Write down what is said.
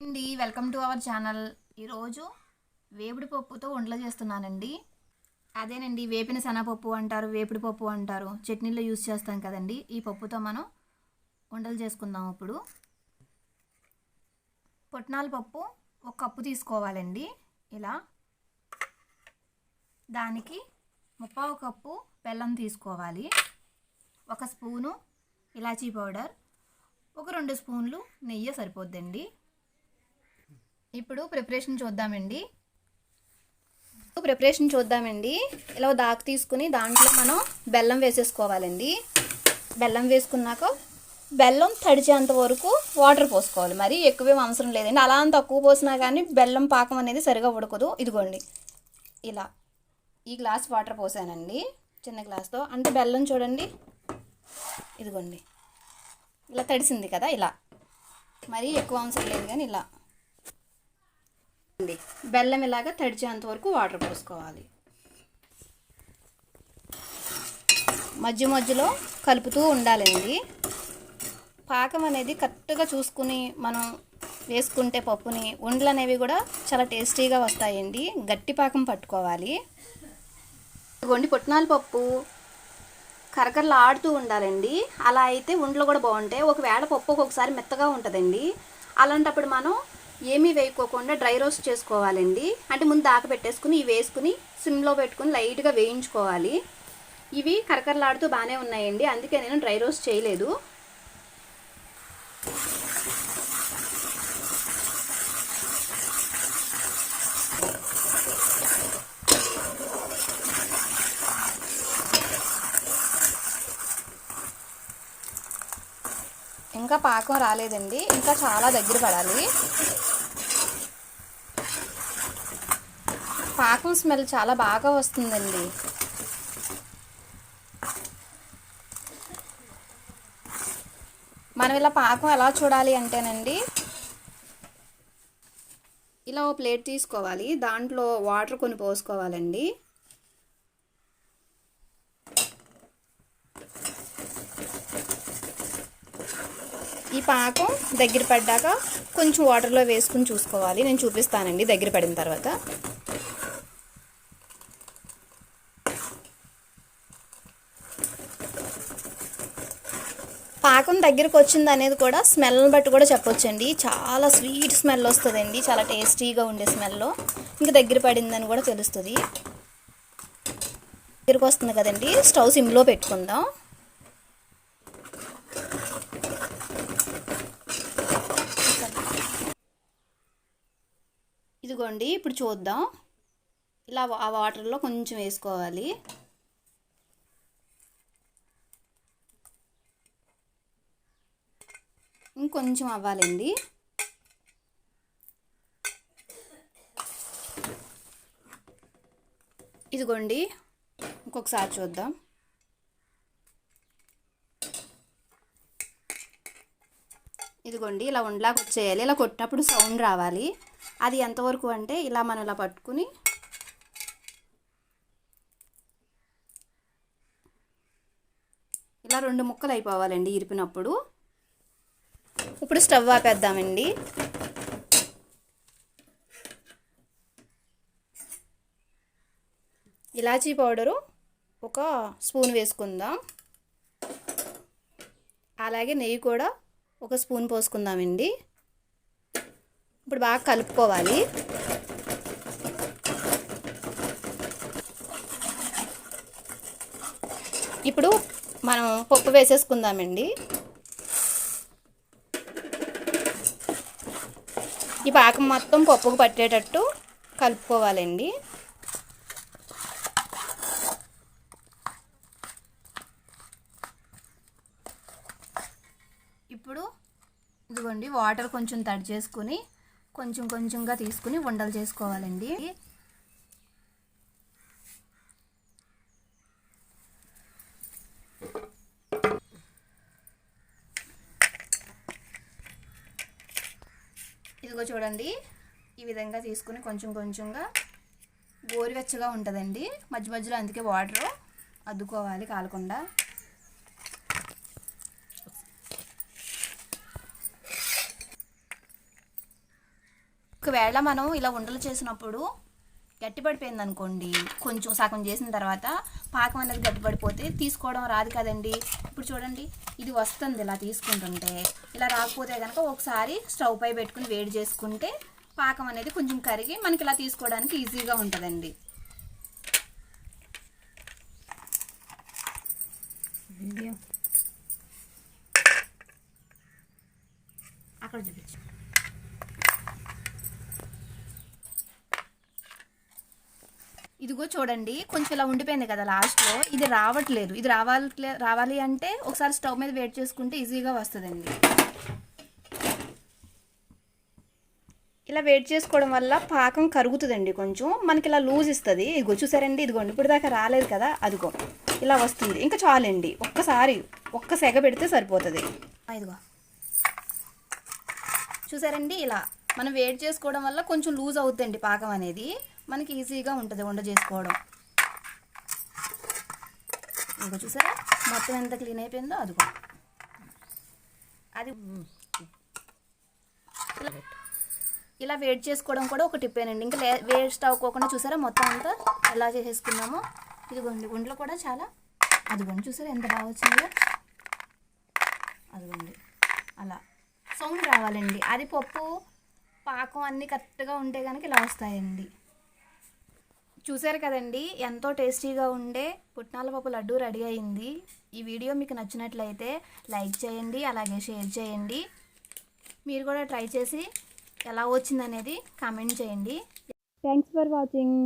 అండి welcome to our channel ఈరోజు వేపుడు పప్పుతో వండలు చేస్తున్నానండి. అదేనండి వేపిన శనగపప్పు అంటారు వేపుడు పప్పు అంటారు. చట్నీలో యూస్ చేస్తాం కదండి. ఈ పప్పుతో మనం వండలు చేసుకుందాం ఇప్పుడు. పుట్నాల పప్పు ఒక కప్పు తీసుకోవాలండి. ఇలా దానికి ముప్పావు కప్పు బెల్లం తీసుకోవాలి. ఒక స్పూను ఇలాచీ పౌడర్ ఒక రెండు స్పూన్లు నెయ్యి సరిపోద్దండి. ఇప్పుడు ప్రిపరేషన్ చూద్దామండి. ప్రిపరేషన్ చూద్దామండి. ఇలా దాకు తీసుకుని దాంట్లో మనం బెల్లం వేసేసుకోవాలండి. బెల్లం వేసుకున్నాక బెల్లం తడిచేంత వరకు వాటర్ పోసుకోవాలి. మరి ఎక్కువేం అవసరం లేదండి. అలా తక్కువ పోసినా కానీ బెల్లం పాకం అనేది సరిగా ఉడకదు. ఇదిగోండి. ఇలా ఈ గ్లాస్ వాటర్ పోసానండి. చిన్న గ్లాస్తో అంటే బెల్లం చూడండి. ఇదిగోండి. ఇలా తడిసింది కదా ఇలా. మరీ ఎక్కువ అవసరం లేదు కానీ ఇలా. బెల్లం ఇలాగా తడిచేంత వరకు వాటర్ పోసుకోవాలి. మధ్య మధ్యలో కలుపుతూ ఉండాలండి. పాకం అనేది కరెక్ట్గా చూసుకుని మనం వేసుకుంటే పప్పుని ఉండలు అనేవి కూడా చాలా టేస్టీగా వస్తాయండి. గట్టి పాకం పట్టుకోవాలి. గొండి పుట్నాల పప్పు. కరకరలు ఆడుతూ ఉండాలండి. అలా అయితే ఉండలు కూడా బాగుంటాయి. ఒకవేళ పప్పు ఒక్కొక్కసారి మెత్తగా ఉంటుందండి. అలాంటప్పుడు మనం ఏమీ వేయకోకుండా డ్రై రోస్ట్ చేసుకోవాలండి. అంటే ముందు దాకా పెట్టేసుకుని ఇవి వేసుకుని సిమ్లో పెట్టుకుని లైట్గా వేయించుకోవాలి. ఇవి కరకరలాడుతూ బాగానే ఉన్నాయండి. అందుకే నేను డ్రై రోస్ట్ చేయలేదు. ఇంకా పాకం రాలేదండి ఇంకా చాలా దగ్గర పడాలి. పాకం స్మెల్ చాలా బాగా వస్తుందండి. మనం ఇలా పాకం ఎలా చూడాలి అంటేనండి ఇలా ఓ ప్లేట్ తీసుకోవాలి దాంట్లో వాటర్ కొన్ని పోసుకోవాలండి. పాకం దగ్గర పడ్డాక కొంచెం వాటర్లో వేసుకుని చూసుకోవాలి. నేను చూపిస్తానండి దగ్గర పడిన తర్వాత. పాకం దగ్గరకు వచ్చింది అనేది కూడా స్మెల్ని బట్టి కూడా చెప్పొచ్చండి. చాలా స్వీట్ స్మెల్ వస్తుందండి. చాలా టేస్టీగా ఉండే స్మెల్లో ఇంకా దగ్గర పడిందని కూడా తెలుస్తుంది. దగ్గరకు వస్తుంది కదండి. స్టవ్ సిమ్లో పెట్టుకుందాం. ఇదిగోండి ఇప్పుడు చూద్దాం. ఇలా ఆ వాటర్లో కొంచెం వేసుకోవాలి. ఇంకొంచెం అవ్వాలండి. ఇదిగోండి ఇంకొకసారి చూద్దాం. ఇదిగోండి ఇలా ఉండలాగా వచ్చేయాలి. ఇలా కొట్టినప్పుడు సౌండ్ రావాలి. అది ఎంతవరకు అంటే ఇలా మనం ఇలా పట్టుకుని ఇలా రెండు ముక్కలు అయిపోవాలండి ఇరిపినప్పుడు. ఇప్పుడు స్టవ్ ఆపేద్దామండి. ఇలాచీ పౌడరు ఒక స్పూన్ వేసుకుందాం. అలాగే నెయ్యి కూడా ఒక స్పూన్ పోసుకుందామండి. ఇప్పుడు బాగా కలుపుకోవాలి. ఇప్పుడు మనం పప్పు వేసేసుకుందామండి. ఈ పాకం మొత్తం పప్పుకు పట్టేటట్టు కలుపుకోవాలండి. ఇప్పుడు ఇదిగోండి వాటర్ కొంచెం తడి చేసుకుని కొంచెం కొంచెంగా తీసుకుని ఉండలు చేసుకోవాలండి. ఇదిగో చూడండి ఈ విధంగా తీసుకుని కొంచెం కొంచెంగా గోరువెచ్చగా ఉంటుందండి. మధ్య మధ్యలో అందుకే వాటర్ అద్దుకోవాలి కాలకుండా. ఒకవేళ మనం ఇలా ఉండలు చేసినప్పుడు గట్టిపడిపోయింది అనుకోండి కొంచెం సగం చేసిన తర్వాత పాకం అనేది గట్టిపడిపోతే తీసుకోవడం రాదు కదండి. ఇప్పుడు చూడండి ఇది వస్తుంది ఇలా తీసుకుంటుంటే. ఇలా రాకపోతే కనుక ఒకసారి స్టవ్ పై పెట్టుకుని వేడి చేసుకుంటే పాకం అనేది కొంచెం కరిగి మనకి ఇలా తీసుకోవడానికి ఈజీగా ఉంటుందండి. అక్కడ చూపించు. ఇదిగో చూడండి కొంచెం ఇలా ఉండిపోయింది కదా లాస్ట్లో ఇది రావట్లేదు. ఇది రావాలి రావాలి అంటే ఒకసారి స్టవ్ మీద వేడి చేసుకుంటే ఈజీగా వస్తుందండి. ఇలా వేడి చేసుకోవడం వల్ల పాకం కరుగుతుందండి కొంచెం. మనకి ఇలా లూజ్ ఇస్తుంది. ఇదిగో చూసారండి ఇదిగోండి ఇప్పుడు దాకా రాలేదు కదా. అదిగో ఇలా వస్తుంది. ఇంకా చాలండి. ఒక్కసారి ఒక్క సెగ పెడితే సరిపోతుంది. ఇదిగో. చూసారండి ఇలా మనం వేడి చేసుకోవడం వల్ల కొంచెం లూజ్ అవుతుందండి పాకం అనేది. మనకి ఈజీగా ఉంటుంది వండ చేసుకోవడం. ఇంకా చూసారా? మొత్తం ఎంత క్లీన్ అయిపోయిందో అదిగో అది ఇలా- వేడి చేసుకోవడం కూడా ఒక టిప్పేనండి ఇంకా లే- వేస్ట్ కోకుండా చూసారా? మొత్తం అంతా ఎలా చేసేసుకున్నామో. ఇదిగోండి గుండ్లు కూడా చాలా. అదిగోండి చూసారా ఎంత బాగా వచ్చిందో? అదిగోండి. అలా. సౌండ్ రావాలండి. అది పప్పు పాకం అన్నీ కరెక్ట్గా ఉంటే కనుక ఇలా వస్తాయండి. చూసారు కదండి ఎంతో టేస్టీగా ఉండే పుట్నాల పప్పు లడ్డు రెడీ అయింది. ఈ వీడియో మీకు నచ్చినట్లయితే లైక్ చేయండి అలాగే షేర్ చేయండి. మీరు కూడా ట్రై చేసి ఎలా వచ్చిందనేది కామెంట్ చేయండి. Thanks for watching